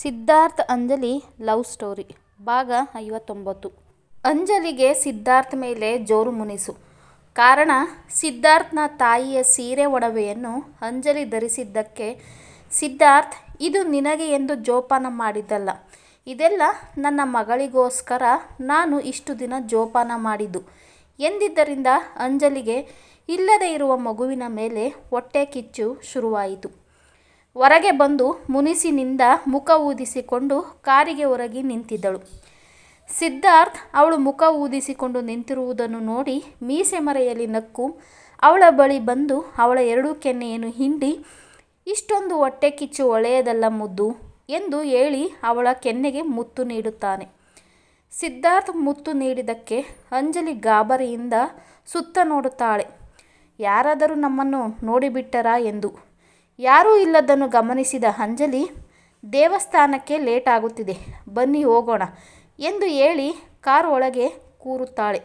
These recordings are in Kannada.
ಸಿದ್ಧಾರ್ಥ್ ಅಂಜಲಿ ಲವ್ ಸ್ಟೋರಿ, ಭಾಗ ಐವತ್ತೊಂಬತ್ತು. ಅಂಜಲಿಗೆ ಸಿದ್ಧಾರ್ಥ್ ಮೇಲೆ ಜೋರು ಮುನಿಸು. ಕಾರಣ, ಸಿದ್ಧಾರ್ಥ್ನ ತಾಯಿಯ ಸೀರೆ ಒಡವೆಯನ್ನು ಅಂಜಲಿ ಧರಿಸಿದ್ದಕ್ಕೆ ಸಿದ್ಧಾರ್ಥ್, ಇದು ನಿನಗೆ ಎಂದು ಜೋಪಾನ ಮಾಡಿದ್ದಲ್ಲ. ಇದೆಲ್ಲ ನನ್ನ ಮಗಳಿಗೋಸ್ಕರ ನಾನು ಇಷ್ಟು ದಿನ ಜೋಪಾನ ಮಾಡಿದ್ದು ಎಂದಿದ್ದರಿಂದ ಅಂಜಲಿಗೆ ಇಲ್ಲದೇ ಇರುವ ಮಗುವಿನ ಮೇಲೆ ಹೊಟ್ಟೆ ಕಿಚ್ಚು ಶುರುವಾಯಿತು. ಹೊರಗೆ ಬಂದು ಮುನಿಸಿನಿಂದ ಮುಖ ಊದಿಸಿಕೊಂಡು ಕಾರಿಗೆ ಹೊರಗೆ ನಿಂತಿದ್ದಳು. ಸಿದ್ಧಾರ್ಥ್ ಅವಳು ಮುಖ ಊದಿಸಿಕೊಂಡು ನಿಂತಿರುವುದನ್ನು ನೋಡಿ ಮೀಸೆ ಮರೆಯಲ್ಲಿ ನಕ್ಕು ಅವಳ ಬಳಿ ಬಂದು ಅವಳ ಎರಡೂ ಕೆನ್ನೆಯನ್ನು ಹಿಂಡಿ, ಇಷ್ಟೊಂದು ಹೊಟ್ಟೆ ಕಿಚ್ಚು ಒಳ್ಳೆಯದಲ್ಲ ಮುದ್ದು ಎಂದು ಹೇಳಿ ಅವಳ ಕೆನ್ನೆಗೆ ಮುತ್ತು ನೀಡುತ್ತಾನೆ. ಸಿದ್ಧಾರ್ಥ್ ಮುತ್ತು ನೀಡಿದ್ದಕ್ಕೆ ಅಂಜಲಿ ಗಾಬರಿಯಿಂದ ಸುತ್ತ ನೋಡುತ್ತಾಳೆ. ಯಾರಾದರೂ ನಮ್ಮನ್ನು ನೋಡಿಬಿಟ್ಟರಾ? ಎಂದು. ಯಾರೂ ಇಲ್ಲದನ್ನು ಗಮನಿಸಿದ ಅಂಜಲಿ ದೇವಸ್ಥಾನಕ್ಕೆ ಲೇಟ್ ಆಗುತ್ತಿದೆ. ಬನ್ನಿ ಹೋಗೋಣ ಎಂದು ಹೇಳಿ ಕಾರ್ ಒಳಗೆ ಕೂರುತ್ತಾಳೆ.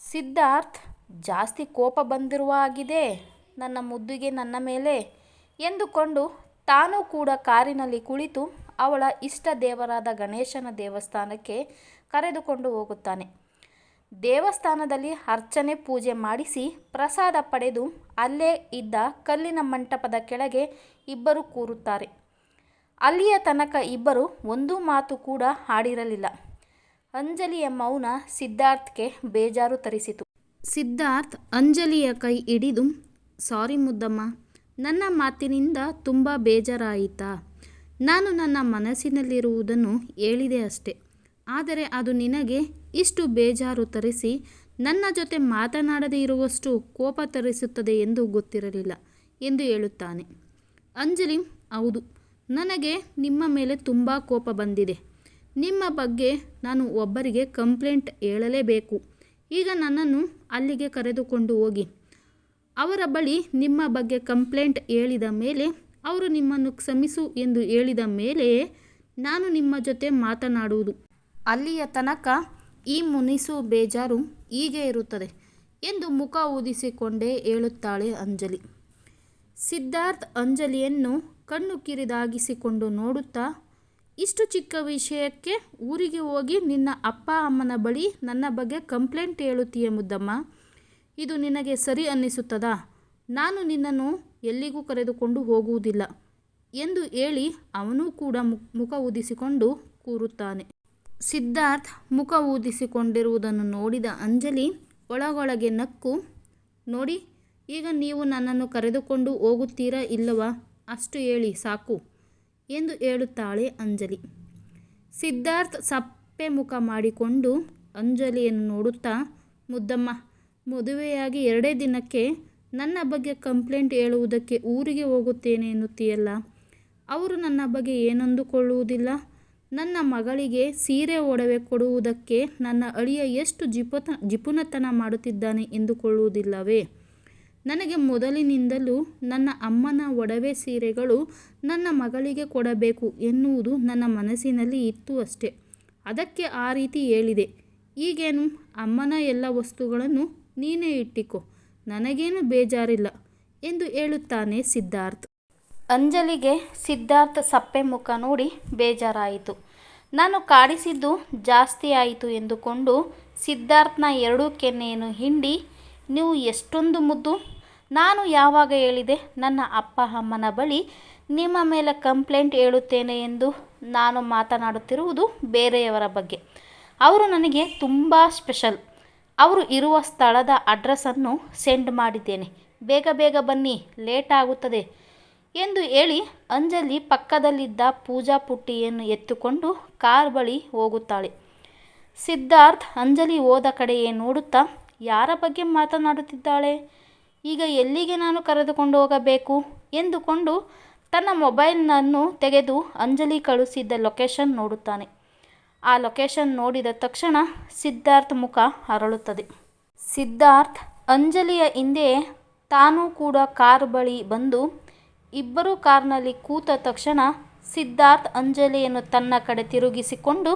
ಸಿದ್ಧಾರ್ಥ್, ಜಾಸ್ತಿ ಕೋಪ ಬಂದಿರುವ ಆಗಿದೆ ನನ್ನ ಮುದ್ದುಗೆ ನನ್ನ ಮೇಲೆ ಎಂದುಕೊಂಡು ತಾನೂ ಕೂಡ ಕಾರಿನಲ್ಲಿ ಕುಳಿತು ಅವಳ ಇಷ್ಟ ದೇವರಾದ ಗಣೇಶನ ದೇವಸ್ಥಾನಕ್ಕೆ ಕರೆದುಕೊಂಡು ಹೋಗುತ್ತಾನೆ. ದೇವಸ್ಥಾನದಲ್ಲಿ ಅರ್ಚನೆ ಪೂಜೆ ಮಾಡಿಸಿ ಪ್ರಸಾದ ಪಡೆದು ಅಲ್ಲೇ ಇದ್ದ ಕಲ್ಲಿನ ಮಂಟಪದ ಕೆಳಗೆ ಇಬ್ಬರು ಕೂರುತ್ತಾರೆ. ಅಲ್ಲಿಯ ತನಕ ಇಬ್ಬರು ಒಂದು ಮಾತು ಕೂಡ ಆಡಿರಲಿಲ್ಲ. ಅಂಜಲಿಯ ಮೌನ ಸಿದ್ಧಾರ್ಥ್ಗೆ ಬೇಜಾರು ತರಿಸಿತು. ಸಿದ್ಧಾರ್ಥ್ ಅಂಜಲಿಯ ಕೈ ಹಿಡಿದು, ಸಾರಿ ಮುದ್ದಮ್ಮ, ನನ್ನ ಮಾತಿನಿಂದ ತುಂಬ ಬೇಜಾರಾಯಿತಾ? ನಾನು ನನ್ನ ಮನಸ್ಸಿನಲ್ಲಿರುವುದನ್ನು ಹೇಳಿದೆ ಅಷ್ಟೆ. ಆದರೆ ಅದು ನಿನಗೆ ಇಷ್ಟು ಬೇಜಾರು ತರಿಸಿ, ನನ್ನ ಜೊತೆ ಮಾತನಾಡದೇ ಇರುವಷ್ಟು ಕೋಪ ತರಿಸುತ್ತದೆ ಎಂದು ಗೊತ್ತಿರಲಿಲ್ಲ ಎಂದು ಹೇಳುತ್ತಾನೆ. ಅಂಜಲಿ, ಹೌದು, ನನಗೆ ನಿಮ್ಮ ಮೇಲೆ ತುಂಬ ಕೋಪ ಬಂದಿದೆ. ನಿಮ್ಮ ಬಗ್ಗೆ ನಾನು ಒಬ್ಬರಿಗೆ ಕಂಪ್ಲೇಂಟ್ ಹೇಳಲೇಬೇಕು. ಈಗ ನನ್ನನ್ನು ಅಲ್ಲಿಗೆ ಕರೆದುಕೊಂಡು ಹೋಗಿ. ಅವರ ಬಳಿ ನಿಮ್ಮ ಬಗ್ಗೆ ಕಂಪ್ಲೇಂಟ್ ಹೇಳಿದ ಮೇಲೆ ಅವರು ನಿಮ್ಮನ್ನು ಕ್ಷಮಿಸು ಎಂದು ಹೇಳಿದ ಮೇಲೆಯೇ ನಾನು ನಿಮ್ಮ ಜೊತೆ ಮಾತನಾಡುವುದು. ಅಲ್ಲಿಯ ತನಕ ಈ ಮುನಿಸು ಬೇಜಾರು ಹೀಗೆ ಇರುತ್ತದೆ ಎಂದು ಮುಖ ಊದಿಸಿಕೊಂಡೇ ಹೇಳುತ್ತಾಳೆ ಅಂಜಲಿ. ಸಿದ್ಧಾರ್ಥ್ ಅಂಜಲಿಯನ್ನು ಕಣ್ಣು ಕಿರಿದಾಗಿಸಿಕೊಂಡು ನೋಡುತ್ತಾ, ಇಷ್ಟು ಚಿಕ್ಕ ವಿಷಯಕ್ಕೆ ಊರಿಗೆ ಹೋಗಿ ನಿನ್ನ ಅಪ್ಪ ಅಮ್ಮನ ಬಳಿ ನನ್ನ ಬಗ್ಗೆ ಕಂಪ್ಲೇಂಟ್ ಹೇಳುತ್ತೀಯ ಮುದ್ದಮ್ಮ. ಇದು ನಿನಗೆ ಸರಿ ಅನ್ನಿಸುತ್ತದಾ? ನಾನು ನಿನ್ನನ್ನು ಎಲ್ಲಿಗೂ ಕರೆದುಕೊಂಡು ಹೋಗುವುದಿಲ್ಲ ಎಂದು ಹೇಳಿ ಅವನೂ ಕೂಡ ಮುಖ ಊದಿಸಿಕೊಂಡು ಕೂರುತ್ತಾನೆ. ಸಿದ್ಧಾರ್ಥ್ ಮುಖ ಊದಿಸಿಕೊಂಡಿರುವುದನ್ನು ನೋಡಿದ ಅಂಜಲಿ ಒಳಗೊಳಗೆ ನಕ್ಕು, ನೋಡಿ, ಈಗ ನೀವು ನನ್ನನ್ನು ಕರೆದುಕೊಂಡು ಹೋಗುತ್ತೀರಾ ಇಲ್ಲವಾ? ಅಷ್ಟು ಹೇಳಿ, ಸಾಕು ಎಂದು ಹೇಳುತ್ತಾಳೆ ಅಂಜಲಿ. ಸಿದ್ಧಾರ್ಥ್ ಸಪ್ಪೆ ಮುಖ ಮಾಡಿಕೊಂಡು ಅಂಜಲಿಯನ್ನು ನೋಡುತ್ತಾ, ಮುದ್ದಮ್ಮ, ಮದುವೆಯಾಗಿ ಎರಡೇ ದಿನಕ್ಕೆ ನನ್ನ ಬಗ್ಗೆ ಕಂಪ್ಲೇಂಟ್ ಹೇಳುವುದಕ್ಕೆ ಊರಿಗೆ ಹೋಗುತ್ತೇನೆ ಎನ್ನುತ್ತೀಯಲ್ಲ. ಅವರು ನನ್ನ ಬಗ್ಗೆ ಏನಂದುಕೊಳ್ಳುವುದಿಲ್ಲ. ನನ್ನ ಮಗಳಿಗೆ ಸೀರೆ ಒಡವೆ ಕೊಡುವುದಕ್ಕೆ ನನ್ನ ಅಳಿಯ ಎಷ್ಟು ಜಿಪುತ ಜಿಪುನತನ ಮಾಡುತ್ತಿದ್ದಾನೆ ಎಂದುಕೊಳ್ಳುವುದಿಲ್ಲವೇ? ನನಗೆ ಮೊದಲಿನಿಂದಲೂ ನನ್ನ ಅಮ್ಮನ ಒಡವೆ ಸೀರೆಗಳು ನನ್ನ ಮಗಳಿಗೆ ಕೊಡಬೇಕು ಎನ್ನುವುದು ನನ್ನ ಮನಸ್ಸಿನಲ್ಲಿ ಇತ್ತು ಅಷ್ಟೆ. ಅದಕ್ಕೆ ಆ ರೀತಿ ಹೇಳಿದೆ. ಈಗೇನು? ಅಮ್ಮನ ಎಲ್ಲ ವಸ್ತುಗಳನ್ನು ನೀನೇ ಇಟ್ಟಿಕೊ. ನನಗೇನು ಬೇಜಾರಿಲ್ಲ ಎಂದು ಹೇಳುತ್ತಾನೆ ಸಿದ್ಧಾರ್ಥ್. ಅಂಜಲಿಗೆ ಸಿದ್ಧಾರ್ಥ ಸಪ್ಪೆ ಮುಖ ನೋಡಿ ಬೇಜಾರಾಯಿತು. ನಾನು ಕಾಡಿಸಿದ್ದು ಜಾಸ್ತಿ ಆಯಿತು ಎಂದುಕೊಂಡು ಸಿದ್ಧಾರ್ಥನ ಎರಡೂ ಕೆನ್ನೆಯನ್ನು ಹಿಂಡಿ, ನೀವು ಎಷ್ಟೊಂದು ಮುದ್ದು. ನಾನು ಯಾವಾಗ ಹೇಳಿದೆ, ನನ್ನ ಅಪ್ಪ ಅಮ್ಮನ ಬಳಿ ನಿಮ್ಮ ಮೇಲೆ ಕಂಪ್ಲೇಂಟ್ ಹೇಳುತ್ತೇನೆ ಎಂದು ನಾನು ಮಾತನಾಡುತ್ತಿರುವುದು ಬೇರೆಯವರ ಬಗ್ಗೆ. ಅವರು ನನಗೆ ತುಂಬ ಸ್ಪೆಷಲ್. ಅವರು ಇರುವ ಸ್ಥಳದ ಅಡ್ರೆಸ್ಸನ್ನು ಸೆಂಡ್ ಮಾಡಿದ್ದೇನೆ. ಬೇಗ ಬೇಗ ಬನ್ನಿ, ಲೇಟ್ ಆಗುತ್ತದೆ. ಎಂದು ಹೇಳಿ ಅಂಜಲಿ ಪಕ್ಕದಲ್ಲಿದ್ದ ಪೂಜಾ ಪುಟ್ಟಿಯನ್ನು ಎತ್ತುಕೊಂಡು ಕಾರ್ ಬಳಿ ಹೋಗುತ್ತಾಳೆ. ಸಿದ್ಧಾರ್ಥ್ ಅಂಜಲಿ ಹೋದ ಕಡೆಯೇ ನೋಡುತ್ತಾ, ಯಾರ ಬಗ್ಗೆ ಮಾತನಾಡುತ್ತಿದ್ದಾಳೆ? ಈಗ ಎಲ್ಲಿಗೆ ನಾನು ಕರೆದುಕೊಂಡು ಹೋಗಬೇಕು? ಎಂದುಕೊಂಡು ತನ್ನ ಮೊಬೈಲ್ನನ್ನು ತೆಗೆದು ಅಂಜಲಿ ಕಳುಹಿಸಿದ್ದ ಲೊಕೇಶನ್ ನೋಡುತ್ತಾನೆ. ಆ ಲೊಕೇಶನ್ ನೋಡಿದ ತಕ್ಷಣ ಸಿದ್ಧಾರ್ಥ್ ಮುಖ ಅರಳುತ್ತದೆ. ಸಿದ್ಧಾರ್ಥ್ ಅಂಜಲಿಯ ಹಿಂದೆ ತಾನೂ ಕೂಡ ಕಾರ್ ಬಳಿ ಬಂದು ಇಬ್ಬರೂ ಕಾರ್ನಲ್ಲಿ ಕೂತ ತಕ್ಷಣ ಸಿದ್ಧಾರ್ಥ್, ಅಂಜಲಿಯನ್ನು ತನ್ನ ಕಡೆ ತಿರುಗಿಸಿಕೊಂಡು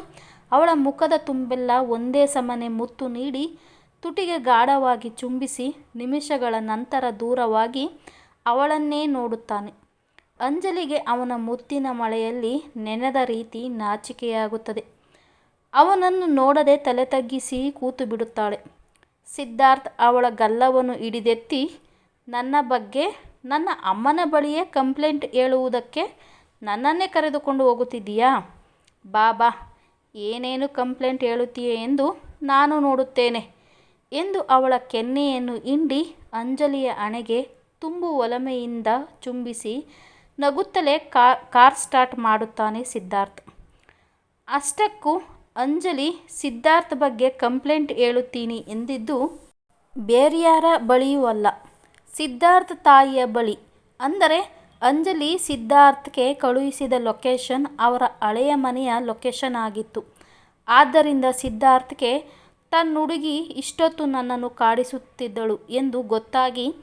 ಅವಳ ಮುಖದ ತುಂಬೆಲ್ಲ ಒಂದೇ ಸಮನೆ ಮುತ್ತು ನೀಡಿ ತುಟಿಗೆ ಗಾಢವಾಗಿ ಚುಂಬಿಸಿ ನಿಮಿಷಗಳ ನಂತರ ದೂರವಾಗಿ ಅವಳನ್ನೇ ನೋಡುತ್ತಾನೆ. ಅಂಜಲಿಗೆ ಅವನ ಮುತ್ತಿನ ಮಳೆಯಲ್ಲಿ ನೆನೆದ ರೀತಿ ನಾಚಿಕೆಯಾಗುತ್ತದೆ. ಅವನನ್ನು ನೋಡದೆ ತಲೆ ತಗ್ಗಿಸಿ ಕೂತು ಬಿಡುತ್ತಾಳೆ. ಸಿದ್ಧಾರ್ಥ್ ಅವಳ ಗಲ್ಲವನ್ನು ಹಿಡಿದೆತ್ತಿ, ನನ್ನ ಬಗ್ಗೆ ನನ್ನ ಅಮ್ಮನ ಬಳಿಯೇ ಕಂಪ್ಲೇಂಟ್ ಹೇಳುವುದಕ್ಕೆ ನನ್ನನ್ನೇ ಕರೆದುಕೊಂಡು ಹೋಗುತ್ತಿದ್ದೀಯಾ? ಬಾಬಾ, ಏನೇನು ಕಂಪ್ಲೇಂಟ್ ಹೇಳುತ್ತೀಯೆ ಎಂದು ನಾನು ನೋಡುತ್ತೇನೆ ಎಂದು ಅವಳ ಕೆನ್ನೆಯನ್ನು ಹಿಂಡಿ ಅಂಜಲಿಯ ಹಣೆಗೆ ತುಂಬು ಒಲಮೆಯಿಂದ ಚುಂಬಿಸಿ ನಗುತ್ತಲೇ ಕಾರ್ ಸ್ಟಾರ್ಟ್ ಮಾಡುತ್ತಾನೆ ಸಿದ್ಧಾರ್ಥ್. ಅಷ್ಟಕ್ಕೂ ಅಂಜಲಿ ಸಿದ್ಧಾರ್ಥ್ ಬಗ್ಗೆ ಕಂಪ್ಲೇಂಟ್ ಹೇಳುತ್ತೀನಿ ಎಂದಿದ್ದು ಬೇರ್ಯಾರ ಬಳಿಯೂ ಅಲ್ಲ ಸಿದ್ಧಾರ್ಥ್ ತಾಯಿಯ ಬಳಿ. ಅಂದರೆ ಅಂಜಲಿ ಸಿದ್ಧಾರ್ಥ್ಗೆ ಕಳುಹಿಸಿದ ಲೊಕೇಶನ್ ಅವರ ಹಳೆಯ ಮನೆಯ ಲೊಕೇಶನ್ ಆಗಿತ್ತು. ಆದ್ದರಿಂದ ಸಿದ್ಧಾರ್ಥ್ಗೆ, ತನ್ನುಡುಗಿ ಇಷ್ಟೊತ್ತು ನನ್ನನ್ನು ಕಾಡಿಸುತ್ತಿದ್ದಳು ಎಂದು ಗೊತ್ತಾಗಿ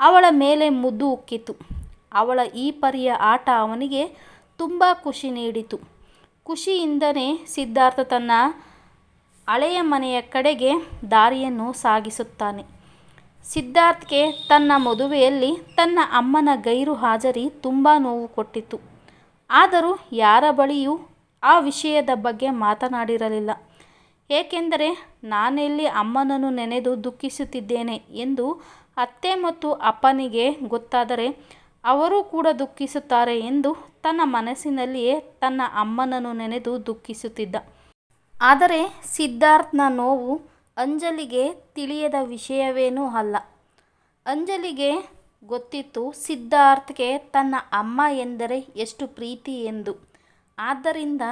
ಅವಳ ಮೇಲೆ ಮುದ್ದು ಉಕ್ಕಿತು. ಅವಳ ಈ ಪರಿಯ ಆಟ ಅವನಿಗೆ ತುಂಬ ಖುಷಿ ನೀಡಿತು. ಖುಷಿಯಿಂದನೇ ಸಿದ್ಧಾರ್ಥ ತನ್ನ ಹಳೆಯ ಮನೆಯ ಕಡೆಗೆ ದಾರಿಯನ್ನು ಸಾಗಿಸುತ್ತಾನೆ. ಸಿದ್ಧಾರ್ಥ್ಗೆ ತನ್ನ ಮದುವೆಯಲ್ಲಿ ತನ್ನ ಅಮ್ಮನ ಗೈರು ಹಾಜರಿ ತುಂಬ ನೋವು ಕೊಟ್ಟಿತು ಆದರೂ ಯಾರ ಬಳಿಯೂ ಆ ವಿಷಯದ ಬಗ್ಗೆ ಮಾತನಾಡಿರಲಿಲ್ಲ. ಏಕೆಂದರೆ ನಾನೆಲ್ಲಿ ಅಮ್ಮನನ್ನು ನೆನೆದು ದುಃಖಿಸುತ್ತಿದ್ದೇನೆ ಎಂದು ಅತ್ತೆ ಮತ್ತು ಅಪ್ಪನಿಗೆ ಗೊತ್ತಾದರೆ ಅವರೂ ಕೂಡ ದುಃಖಿಸುತ್ತಾರೆ ಎಂದು ತನ್ನ ಮನಸ್ಸಿನಲ್ಲಿಯೇ ತನ್ನ ಅಮ್ಮನನ್ನು ನೆನೆದು ದುಃಖಿಸುತ್ತಿದ್ದ. ಆದರೆ ಸಿದ್ಧಾರ್ಥ್ನ ನೋವು ಅಂಜಲಿಗೆ ತಿಳಿಯದ ವಿಷಯವೇನೂ ಅಲ್ಲ. ಅಂಜಲಿಗೆ ಗೊತ್ತಿತ್ತು ಸಿದ್ಧಾರ್ಥ್ಗೆ ತನ್ನ ಅಮ್ಮ ಎಂದರೆ ಎಷ್ಟು ಪ್ರೀತಿ ಎಂದು. ಆದ್ದರಿಂದ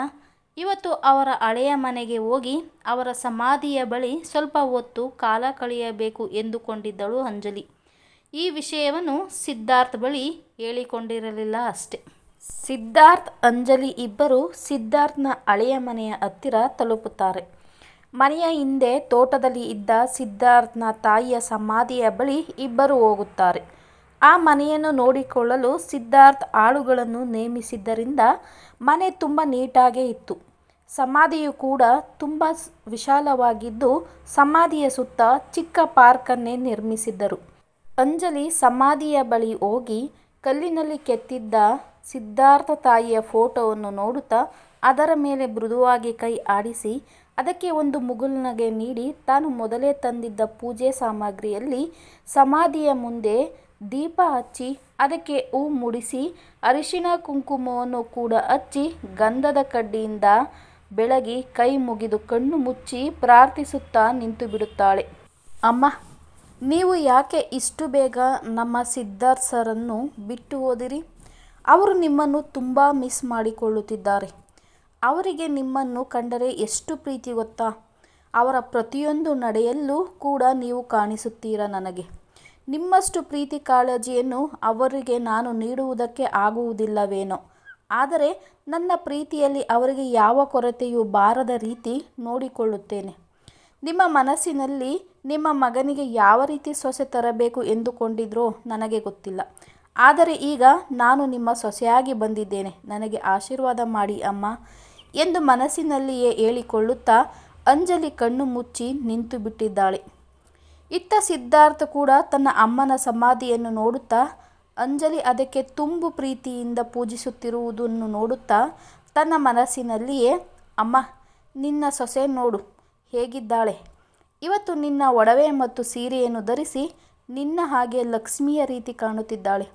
ಇವತ್ತು ಅವರ ಹಳೆಯ ಮನೆಗೆ ಹೋಗಿ ಅವರ ಸಮಾಧಿಯ ಬಳಿ ಸ್ವಲ್ಪ ಹೊತ್ತು ಕಾಲ ಕಳೆಯಬೇಕು ಎಂದುಕೊಂಡಿದ್ದಳು ಅಂಜಲಿ. ಈ ವಿಷಯವನ್ನು ಸಿದ್ಧಾರ್ಥ್ ಬಳಿ ಹೇಳಿಕೊಂಡಿರಲಿಲ್ಲ ಅಷ್ಟೆ. ಸಿದ್ಧಾರ್ಥ್, ಅಂಜಲಿ ಇಬ್ಬರು ಸಿದ್ಧಾರ್ಥ್ನ ಹಳೆಯ ಮನೆಯ ಹತ್ತಿರ ತಲುಪುತ್ತಾರೆ. ಮನೆಯ ಹಿಂದೆ ತೋಟದಲ್ಲಿ ಇದ್ದ ಸಿದ್ಧಾರ್ಥ್ನ ತಾಯಿಯ ಸಮಾಧಿಯ ಬಳಿ ಇಬ್ಬರು ಹೋಗುತ್ತಾರೆ. ಆ ಮನೆಯನ್ನು ನೋಡಿಕೊಳ್ಳಲು ಸಿದ್ಧಾರ್ಥ್ ಆಳುಗಳನ್ನು ನೇಮಿಸಿದ್ದರಿಂದ ಮನೆ ತುಂಬ ನೀಟಾಗೇ ಇತ್ತು. ಸಮಾಧಿಯು ಕೂಡ ತುಂಬ ವಿಶಾಲವಾಗಿದ್ದು, ಸಮಾಧಿಯ ಸುತ್ತ ಚಿಕ್ಕ ಪಾರ್ಕನ್ನೇ ನಿರ್ಮಿಸಿದ್ದರು. ಅಂಜಲಿ ಸಮಾಧಿಯ ಬಳಿ ಹೋಗಿ ಕಲ್ಲಿನಲ್ಲಿ ಕೆತ್ತಿದ್ದ ಸಿದ್ಧಾರ್ಥ ತಾಯಿಯ ಫೋಟೋವನ್ನು ನೋಡುತ್ತಾ ಅದರ ಮೇಲೆ ಮೃದುವಾಗಿ ಕೈ ಆಡಿಸಿ ಅದಕ್ಕೆ ಒಂದು ಮುಗುಲ್ನಗೆ ನೀಡಿ ತಾನು ಮೊದಲೇ ತಂದಿದ್ದ ಪೂಜೆ ಸಾಮಗ್ರಿಯಲ್ಲಿ ಸಮಾಧಿಯ ಮುಂದೆ ದೀಪ ಹಚ್ಚಿ, ಅದಕ್ಕೆ ಹೂ ಮುಡಿಸಿ ಅರಿಶಿಣ ಕುಂಕುಮವನ್ನು ಕೂಡ ಹಚ್ಚಿ ಗಂಧದ ಕಡ್ಡಿಯಿಂದ ಬೆಳಗಿ ಕೈ ಮುಗಿದು ಕಣ್ಣು ಮುಚ್ಚಿ ಪ್ರಾರ್ಥಿಸುತ್ತಾ ನಿಂತು ಬಿಡುತ್ತಾಳೆ ಅಮ್ಮ, ನೀವು ಯಾಕೆ ಇಷ್ಟು ಬೇಗ ನಮ್ಮ ಸಿದ್ಧಾರ್ಥ್ ಸರನ್ನು ಬಿಟ್ಟು ಹೋದಿರಿ? ಅವರು ನಿಮ್ಮನ್ನು ತುಂಬ ಮಿಸ್ ಮಾಡಿಕೊಳ್ಳುತ್ತಿದ್ದಾರೆ. ಅವರಿಗೆ ನಿಮ್ಮನ್ನು ಕಂಡರೆ ಎಷ್ಟು ಪ್ರೀತಿ ಗೊತ್ತಾ? ಅವರ ಪ್ರತಿಯೊಂದು ನಡೆಯಲ್ಲೂ ಕೂಡ ನೀವು ಕಾಣಿಸುತ್ತೀರ ನನಗೆ? ನಿಮ್ಮಷ್ಟು ಪ್ರೀತಿ ಕಾಳಜಿಯನ್ನು ಅವರಿಗೆ ನಾನು ನೀಡುವುದಕ್ಕೆ ಆಗುವುದಿಲ್ಲವೇನೋ? ಆದರೆ ನನ್ನ ಪ್ರೀತಿಯಲ್ಲಿ ಅವರಿಗೆ ಯಾವ ಕೊರತೆಯೂ ಬಾರದ ರೀತಿ ನೋಡಿಕೊಳ್ಳುತ್ತೇನೆ. ನಿಮ್ಮ ಮನಸ್ಸಿನಲ್ಲಿ ನಿಮ್ಮ ಮಗನಿಗೆ ಯಾವ ರೀತಿ ಸೊಸೆ ತರಬೇಕು ಎಂದುಕೊಂಡಿದ್ರೋ ನನಗೆ ಗೊತ್ತಿಲ್ಲ. ಆದರೆ ಈಗ ನಾನು ನಿಮ್ಮ ಸೊಸೆಯಾಗಿ ಬಂದಿದ್ದೇನೆ. ನನಗೆ ಆಶೀರ್ವಾದ ಮಾಡಿ ಅಮ್ಮ. ಎಂದು ಮನಸ್ಸಿನಲ್ಲಿಯೇ ಹೇಳಿಕೊಳ್ಳುತ್ತಾ ಅಂಜಲಿ ಕಣ್ಣು ಮುಚ್ಚಿ ನಿಂತು ಬಿಟ್ಟಿದ್ದಾಳೆ. ಇತ್ತ ಸಿದ್ಧಾರ್ಥ ಕೂಡ ತನ್ನ ಅಮ್ಮನ ಸಮಾಧಿಯನ್ನು ನೋಡುತ್ತಾ, ಅಂಜಲಿ ಅದಕ್ಕೆ ತುಂಬು ಪ್ರೀತಿಯಿಂದ ಪೂಜಿಸುತ್ತಿರುವುದನ್ನು ನೋಡುತ್ತಾ, ತನ್ನ ಮನಸ್ಸಿನಲ್ಲಿಯೇ, ಅಮ್ಮ, ನಿನ್ನ ಸೊಸೆ ನೋಡು, ಹೇಗಿದ್ದಾಳೆ? ಇವತ್ತು ನಿನ್ನ ಒಡವೆ ಮತ್ತು ಸೀರೆಯನ್ನು ಧರಿಸಿ ನಿನ್ನ ಹಾಗೆ ಲಕ್ಷ್ಮಿಯ ರೀತಿ ಕಾಣುತ್ತಿದ್ದಾಳೆ.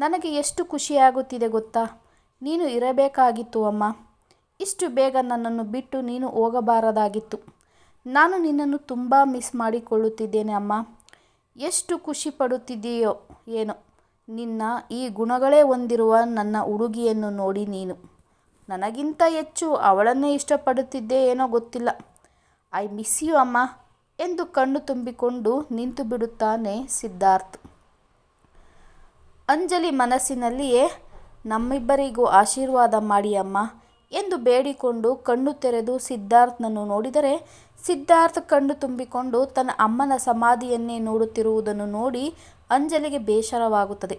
ನನಗೆ ಎಷ್ಟು ಖುಷಿಯಾಗುತ್ತಿದೆ ಗೊತ್ತಾ? ನೀನು ಇರಬೇಕಾಗಿತ್ತು, ಅಮ್ಮ. ಇಷ್ಟು ಬೇಗ ನನ್ನನ್ನು ಬಿಟ್ಟು ನೀನು ಹೋಗಬಾರದಾಗಿತ್ತು. ನಾನು ನಿನ್ನನ್ನು ತುಂಬ ಮಿಸ್ ಮಾಡಿಕೊಳ್ಳುತ್ತಿದ್ದೇನೆ ಅಮ್ಮ. ಎಷ್ಟು ಖುಷಿ ಪಡುತ್ತಿದ್ದೀಯೋ ಏನೋ. ನಿನ್ನ ಈ ಗುಣಗಳೇ ಹೊಂದಿರುವ ನನ್ನ ಹುಡುಗಿಯನ್ನು ನೋಡಿ ನೀನು. ನನಗಿಂತ ಹೆಚ್ಚು ಅವಳನ್ನೇ ಇಷ್ಟಪಡುತ್ತಿದ್ದೆ ಏನೋ ಗೊತ್ತಿಲ್ಲ. ಐ ಮಿಸ್ ಯು ಅಮ್ಮ ಎಂದು ಕಣ್ಣು ತುಂಬಿಕೊಂಡು ನಿಂತು ಬಿಡುತ್ತಾನೆ ಸಿದ್ಧಾರ್ಥ್. ಅಂಜಲಿ ಮನಸ್ಸಿನಲ್ಲಿಯೇ ನಮ್ಮಿಬ್ಬರಿಗೂ ಆಶೀರ್ವಾದ ಮಾಡಿ ಅಮ್ಮ. ಎಂದು ಬೇಡಿಕೊಂಡು ಕಣ್ಣು ತೆರೆದು ಸಿದ್ಧಾರ್ಥನನ್ನು ನೋಡಿದರೆ ಸಿದ್ಧಾರ್ಥ ಕಣ್ಣು ತುಂಬಿಕೊಂಡು ತನ್ನ ಅಮ್ಮನ ಸಮಾಧಿಯನ್ನೇ ನೋಡುತ್ತಿರುವುದನ್ನು ನೋಡಿ ಅಂಜಲಿಗೆ ಬೇಸರವಾಗುತ್ತದೆ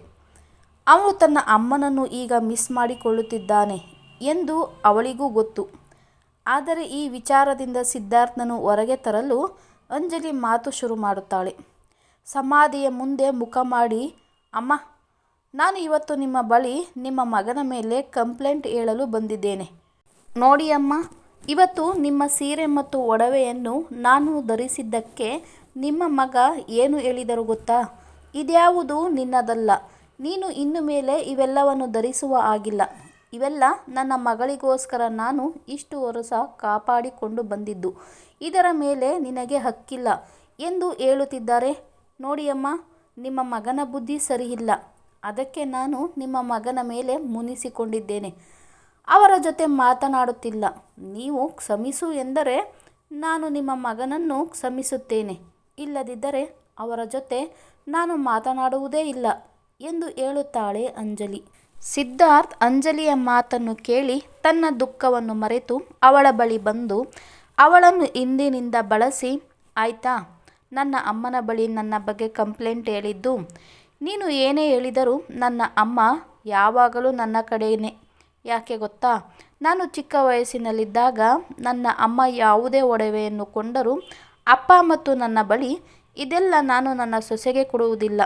ಅವನು ತನ್ನ ಅಮ್ಮನನ್ನು ಈಗ ಮಿಸ್ ಮಾಡಿಕೊಳ್ಳುತ್ತಿದ್ದಾನೆ ಎಂದು ಅವಳಿಗೂ ಗೊತ್ತು. ಆದರೆ ಈ ವಿಚಾರದಿಂದ ಸಿದ್ಧಾರ್ಥನನ್ನು ಹೊರಗೆ ತರಲು ಅಂಜಲಿ ಮಾತು ಶುರು ಮಾಡುತ್ತಾಳೆ. ಸಮಾಧಿಯ ಮುಂದೆ ಮುಖ ಮಾಡಿ, ಅಮ್ಮ, ನಾನು ಇವತ್ತು ನಿಮ್ಮ ಬಳಿ ನಿಮ್ಮ ಮಗನ ಮೇಲೆ ಕಂಪ್ಲೇಂಟ್ ಹೇಳಲು ಬಂದಿದ್ದೇನೆ. ನೋಡಿ ಅಮ್ಮ, ಇವತ್ತು ನಿಮ್ಮ ಸೀರೆ ಮತ್ತು ಒಡವೆಯನ್ನು ನಾನು ಧರಿಸಿದ್ದಕ್ಕೆ ನಿಮ್ಮ ಮಗ ಏನು ಹೇಳಿದರು ಗೊತ್ತಾ? ಇದ್ಯಾವುದು ನಿನ್ನದಲ್ಲ. ನೀನು ಇನ್ನು ಮೇಲೆ ಇವೆಲ್ಲವನ್ನು ಧರಿಸುವ ಆಗಿಲ್ಲ. ಇವೆಲ್ಲ ನನ್ನ ಮಗಳಿಗೋಸ್ಕರ ನಾನು ಇಷ್ಟು ವರ್ಷ ಕಾಪಾಡಿಕೊಂಡು ಬಂದಿದ್ದು. ಇದರ ಮೇಲೆ ನಿನಗೆ ಹಕ್ಕಿಲ್ಲ ಎಂದು ಹೇಳುತ್ತಿದ್ದಾರೆ. ನೋಡಿ ಅಮ್ಮ, ನಿಮ್ಮ ಮಗನ ಬುದ್ಧಿ ಸರಿಯಿಲ್ಲ. ಅದಕ್ಕೆ ನಾನು ನಿಮ್ಮ ಮಗನ ಮೇಲೆ ಮುನಿಸಿಕೊಂಡಿದ್ದೇನೆ. ಅವರ ಜೊತೆ ಮಾತನಾಡುತ್ತಿಲ್ಲ. ನೀವು ಕ್ಷಮಿಸು ಎಂದರೆ ನಾನು ನಿಮ್ಮ ಮಗನನ್ನು ಕ್ಷಮಿಸುತ್ತೇನೆ. ಇಲ್ಲದಿದ್ದರೆ ಅವರ ಜೊತೆ ನಾನು ಮಾತನಾಡುವುದೇ ಇಲ್ಲ ಎಂದು ಹೇಳುತ್ತಾಳೆ ಅಂಜಲಿ. ಸಿದ್ಧಾರ್ಥ್ ಅಂಜಲಿಯ ಮಾತನ್ನು ಕೇಳಿ ತನ್ನ ದುಃಖವನ್ನು ಮರೆತು ಅವಳ ಬಳಿ ಬಂದು, ಅವಳನ್ನು ಹಿಂದಿನಿಂದ ಬಳಸಿ, ಆಯ್ತಾ, ನನ್ನ ಅಮ್ಮನ ಬಳಿ ನನ್ನ ಬಗ್ಗೆ ಕಂಪ್ಲೇಂಟ್ ಹೇಳಿದ್ದು, ನೀನು ಏನೇ ಹೇಳಿದರೂ ನನ್ನ ಅಮ್ಮ ಯಾವಾಗಲೂ ನನ್ನ ಕಡೆಯೇ ಯಾಕೆ ಗೊತ್ತಾ? ನಾನು ಚಿಕ್ಕ ವಯಸ್ಸಿನಲ್ಲಿದ್ದಾಗ ನನ್ನ ಅಮ್ಮ ಯಾವುದೇ ಒಡವೆಯನ್ನು ಕೊಂಡರೂ ಅಪ್ಪ ಮತ್ತು ನನ್ನ ಬಳಿ ಇದೆಲ್ಲ ನಾನು ನನ್ನ ಸೊಸೆಗೆ ಕೊಡುವುದಿಲ್ಲ.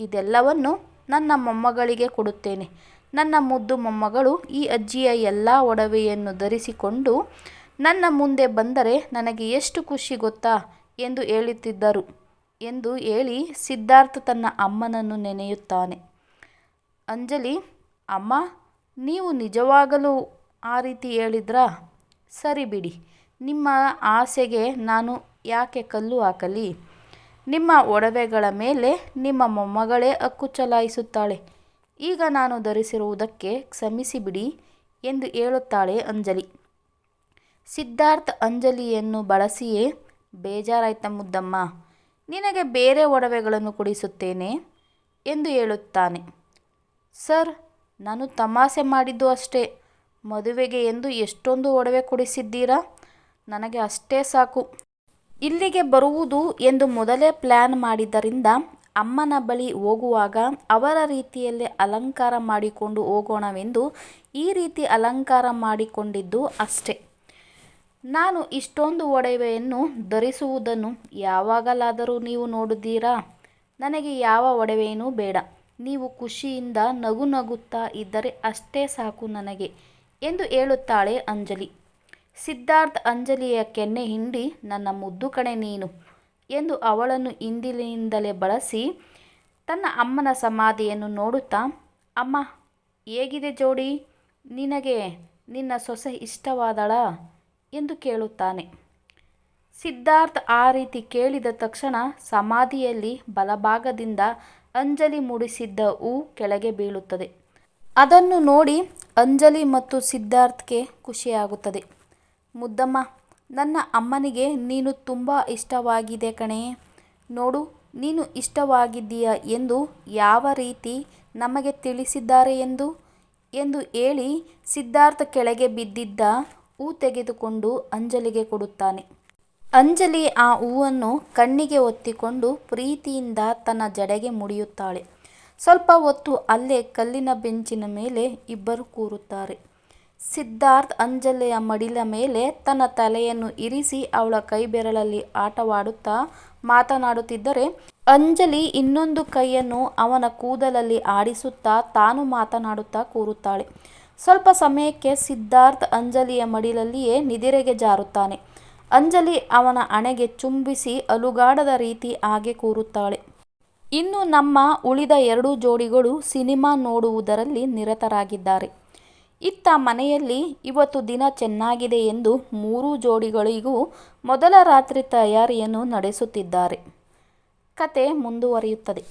ಇದೆಲ್ಲವನ್ನು ನನ್ನ ಮೊಮ್ಮಗಳಿಗೆ ಕೊಡುತ್ತೇನೆ. ನನ್ನ ಮುದ್ದು ಮೊಮ್ಮಗಳು ಈ ಅಜ್ಜಿಯ ಎಲ್ಲ ಒಡವೆಯನ್ನು ಧರಿಸಿಕೊಂಡು ನನ್ನ ಮುಂದೆ ಬಂದರೆ ನನಗೆ ಎಷ್ಟು ಖುಷಿ ಗೊತ್ತಾ? ಎಂದು ಹೇಳುತ್ತಿದ್ದರು ಎಂದು ಹೇಳಿ ಸಿದ್ಧಾರ್ಥ ತನ್ನ ಅಮ್ಮನನ್ನು ನೆನೆಯುತ್ತಾನೆ. ಅಂಜಲಿ, ಅಮ್ಮ ನೀವು ನಿಜವಾಗಲೂ ಆ ರೀತಿ ಹೇಳಿದ್ರಾ? ಸರಿ ಬಿಡಿ. ನಿಮ್ಮ ಆಸೆಗೆ ನಾನು ಯಾಕೆ ಕಲ್ಲು ಹಾಕಲಿ? ನಿಮ್ಮ ಒಡವೆಗಳ ಮೇಲೆ ನಿಮ್ಮ ಮೊಮ್ಮಗಳೇ ಹಕ್ಕು ಚಲಾಯಿಸುತ್ತಾಳೆ. ಈಗ ನಾನು ಧರಿಸಿರುವುದಕ್ಕೆ ಕ್ಷಮಿಸಿಬಿಡಿ ಎಂದು ಹೇಳುತ್ತಾಳೆ ಅಂಜಲಿ. ಸಿದ್ಧಾರ್ಥ ಅಂಜಲಿಯನ್ನು ಬಳಸಿಯೇ ಬೇಜಾರಾಯ್ತ ಮುದ್ದಮ್ಮ. ನಿನಗೆ ಬೇರೆ ಒಡವೆಗಳನ್ನು ಕೊಡಿಸುತ್ತೇನೆ ಎಂದು ಹೇಳುತ್ತಾನೆ. ಸರ್ ನಾನು ತಮಾಷೆ ಮಾಡಿದ್ದು ಅಷ್ಟೇ. ಮದುವೆಗೆ ಎಂದು ಎಷ್ಟೊಂದು ಒಡವೆ ಕೊಡಿಸಿದ್ದೀರಾ? ನನಗೆ ಅಷ್ಟೇ ಸಾಕು. ಇಲ್ಲಿಗೆ ಬರುವುದು ಎಂದು ಮೊದಲೇ ಪ್ಲ್ಯಾನ್ ಮಾಡಿದ್ದರಿಂದ ಅಮ್ಮನ ಬಳಿ ಹೋಗುವಾಗ ಅವರ ರೀತಿಯಲ್ಲೇ ಅಲಂಕಾರ ಮಾಡಿಕೊಂಡು ಹೋಗೋಣವೆಂದು ಈ ರೀತಿ ಅಲಂಕಾರ ಮಾಡಿಕೊಂಡಿದ್ದು ಅಷ್ಟೆ. ನಾನು ಇಷ್ಟೊಂದು ಒಡವೆಯನ್ನು ಧರಿಸುವುದನ್ನು ಯಾವಾಗಲಾದರೂ ನೀವು ನೋಡಿದ್ದೀರಾ ನನಗೆ ಯಾವ ಒಡವೆಯೂ ಬೇಡ. ನೀವು ಖುಷಿಯಿಂದ ನಗು ನಗುತ್ತಾ ಇದ್ದರೆ ಅಷ್ಟೇ ಸಾಕು ನನಗೆ ಎಂದು ಹೇಳುತ್ತಾಳೆ ಅಂಜಲಿ. ಸಿದ್ಧಾರ್ಥ್ ಅಂಜಲಿಯ ಕೆನ್ನೆ ಹಿಂಡಿ, ನನ್ನ ಮುದ್ದು ಕಣೆ ನೀನು ಎಂದು ಅವಳನ್ನು ಹಿಂದಿನಿಂದಲೇ ಬಳಸಿ ತನ್ನ ಅಮ್ಮನ ಸಮಾಧಿಯನ್ನು ನೋಡುತ್ತಾ, ಅಮ್ಮ, ಹೇಗಿದೆ ಜೋಡಿ? ನಿನಗೆ ನಿನ್ನ ಸೊಸೆ ಇಷ್ಟವಾದಳ? ಎಂದು ಕೇಳುತ್ತಾನೆ. ಸಿದ್ಧಾರ್ಥ್ ಆ ರೀತಿ ಕೇಳಿದ ತಕ್ಷಣ ಸಮಾಧಿಯಲ್ಲಿ ಬಲಭಾಗದಿಂದ ಅಂಜಲಿ ಮೂಡಿಸಿದ್ದ ಹೂ ಕೆಳಗೆ ಬೀಳುತ್ತದೆ. ಅದನ್ನು ನೋಡಿ ಅಂಜಲಿ ಮತ್ತು ಸಿದ್ಧಾರ್ಥ್ಗೆ ಖುಷಿಯಾಗುತ್ತದೆ. ಮುದ್ದಮ್ಮ, ನನ್ನ ಅಮ್ಮನಿಗೆ ನೀನು ತುಂಬ ಇಷ್ಟವಾಗಿದೆ ಕಣೆ. ನೋಡು, ನೀನು ಇಷ್ಟವಾಗಿದ್ದೀಯ ಎಂದು ಯಾವ ರೀತಿ ನಮಗೆ ತಿಳಿಸಿದ್ದಾರೆ ಎಂದು? ಎಂದು ಹೇಳಿ ಸಿದ್ಧಾರ್ಥ ಕೆಳಗೆ ಬಿದ್ದಿದ್ದ ಹೂ ತೆಗೆದುಕೊಂಡು ಅಂಜಲಿಗೆ ಕೊಡುತ್ತಾನೆ. ಅಂಜಲಿ ಆ ಹೂವನ್ನು ಕಣ್ಣಿಗೆ ಒತ್ತಿಕೊಂಡು ಪ್ರೀತಿಯಿಂದ ತನ್ನ ಜಡೆಗೆ ಮುಡಿಯುತ್ತಾಳೆ. ಸ್ವಲ್ಪ ಹೊತ್ತು ಅಲ್ಲೇ ಕಲ್ಲಿನ ಬೆಂಚಿನ ಮೇಲೆ ಇಬ್ಬರು ಕೂರುತ್ತಾರೆ. ಸಿದ್ಧಾರ್ಥ್ ಅಂಜಲಿಯ ಮಡಿಲ ಮೇಲೆ ತನ್ನ ತಲೆಯನ್ನು ಇರಿಸಿ ಅವಳ ಕೈಬೆರಳಲ್ಲಿ ಆಟವಾಡುತ್ತಾ ಮಾತನಾಡುತ್ತಿದ್ದರೆ, ಅಂಜಲಿ ಇನ್ನೊಂದು ಕೈಯನ್ನು ಅವನ ಕೂದಲಲ್ಲಿ ಆಡಿಸುತ್ತಾ ತಾನು ಮಾತನಾಡುತ್ತಾ ಕೂರುತ್ತಾಳೆ. ಸ್ವಲ್ಪ ಸಮಯಕ್ಕೆ ಸಿದ್ಧಾರ್ಥ್ ಅಂಜಲಿಯ ಮಡಿಲಲ್ಲಿಯೇ ನಿದಿರೆಗೆ ಜಾರುತ್ತಾನೆ. ಅಂಜಲಿ ಅವನ ಹಣೆಗೆ ಚುಂಬಿಸಿ ಅಲುಗಾಡದ ರೀತಿ ಹಾಗೆ ಕೂರುತ್ತಾಳೆ. ಇನ್ನು ನಮ್ಮ ಉಳಿದ ಎರಡು ಜೋಡಿಗಳು ಸಿನಿಮಾ ನೋಡುವುದರಲ್ಲಿ ನಿರತರಾಗಿದ್ದಾರೆ. ಇತ್ತ ಮನೆಯಲ್ಲಿ ಇವತ್ತು ದಿನ ಚೆನ್ನಾಗಿದೆ ಎಂದು ಮೂರೂ ಜೋಡಿಗಳಿಗೂ ಮೊದಲ ರಾತ್ರಿ ತಯಾರಿಯನ್ನು ನಡೆಸುತ್ತಿದ್ದಾರೆ. ಕತೆ ಮುಂದುವರಿಯುತ್ತದೆ.